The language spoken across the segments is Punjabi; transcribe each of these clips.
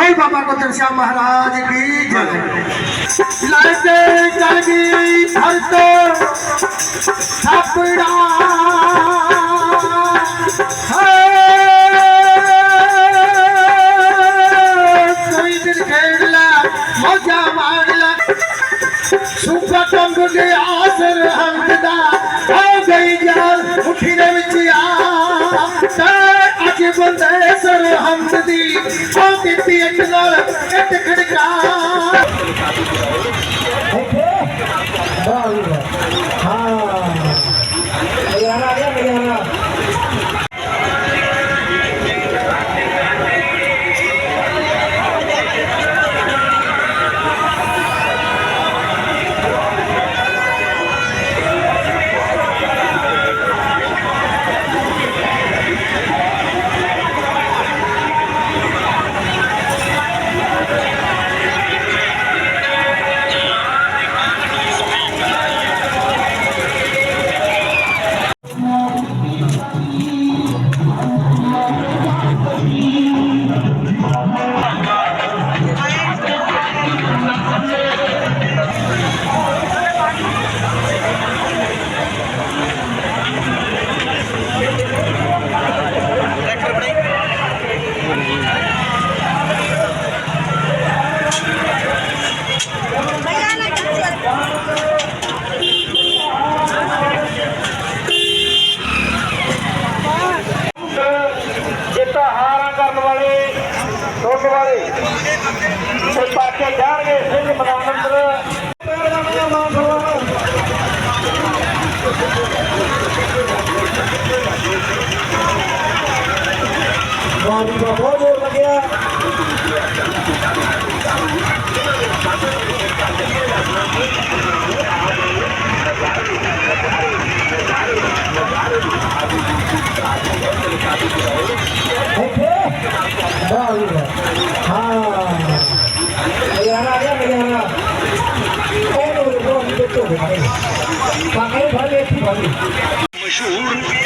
ওই বাবা কতন শ্যাম মহারাজ কি জয়। লাইতে জাগি ভরত ঠাকুরা। মজা মারলা। সুখ চন্দ্র আসর হমদা, হয়ে গই যা ਅੱਜ ਬੰਦੇ ਸਰ ਹਮਦ ਦੀ। ਹੋ ਦਿੱਤੀ ਇੱਕ ਨਾਲ ਇੱਟ ਖੜਕਾ। ਜਿੱਤਾ ਵਾਲੇ ਦੁੱਧ ਵਾਲੇ। ਤੇ ਪਾਕੇ ਜਾਣਗੇ ਸਿੰਘ ਮੈਦਾਨ ਅੰਦਰ। ਪਹਿਲਵਾਨਾਂ ਦਾ ਮਾਨ ਬਾਬੂ મશહૂર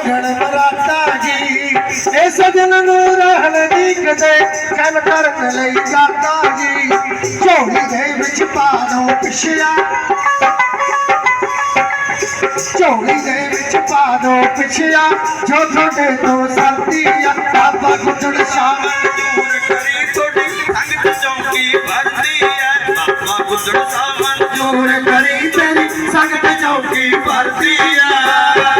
ਮੰਗਣ ਮਰਾਤਾ ਜੀ। ਇਹ ਸਜਣ ਨੂੰ ਰਹਿਣ ਦੀ ਕਦੇ ਕੰਨ ਕਰਨ ਲਈ ਜਾਂਦਾ ਜੀ। ਝੋਲੀ ਦੇ ਵਿੱਚ ਪਾ ਦੋ ਪਿਛਿਆ ਝੋਲੀ ਦੇ ਵਿੱਚ ਪਾ ਦੋ ਪਿਛਿਆ ਜੋ ਤੁਹਾਡੇ ਤੋਂ ਸਰਦੀ ਆ ਬਾਬਾ ਗੁੱਡੜ ਸ਼ਾਮ ਮਨਜ਼ੂਰ ਕਰੀ ਤੁਹਾਡੀ ਸੰਗਤ ਚੌਂਕੀ ਭਰਦੀ ਐ ਬਾਬਾ ਸਾਹਿਬ ਮਨਜ਼ੂਰ ਜੋਰ ਕਰੀ ਤੇਰੀ ਸੰਗਤ ਚੌਕੀ ਭਰਦੀ ਐ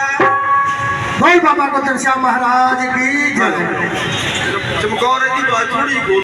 ਤੇਰੀ ਬਾਬਾ ਗੁੱਦਰ ਸ਼ਾਹ ਮਹਾਰਾਜ ਕੀ ਜੈ। ਚਮਕੌਰ ਦੀ ਬਾਤ ਥੋੜੀ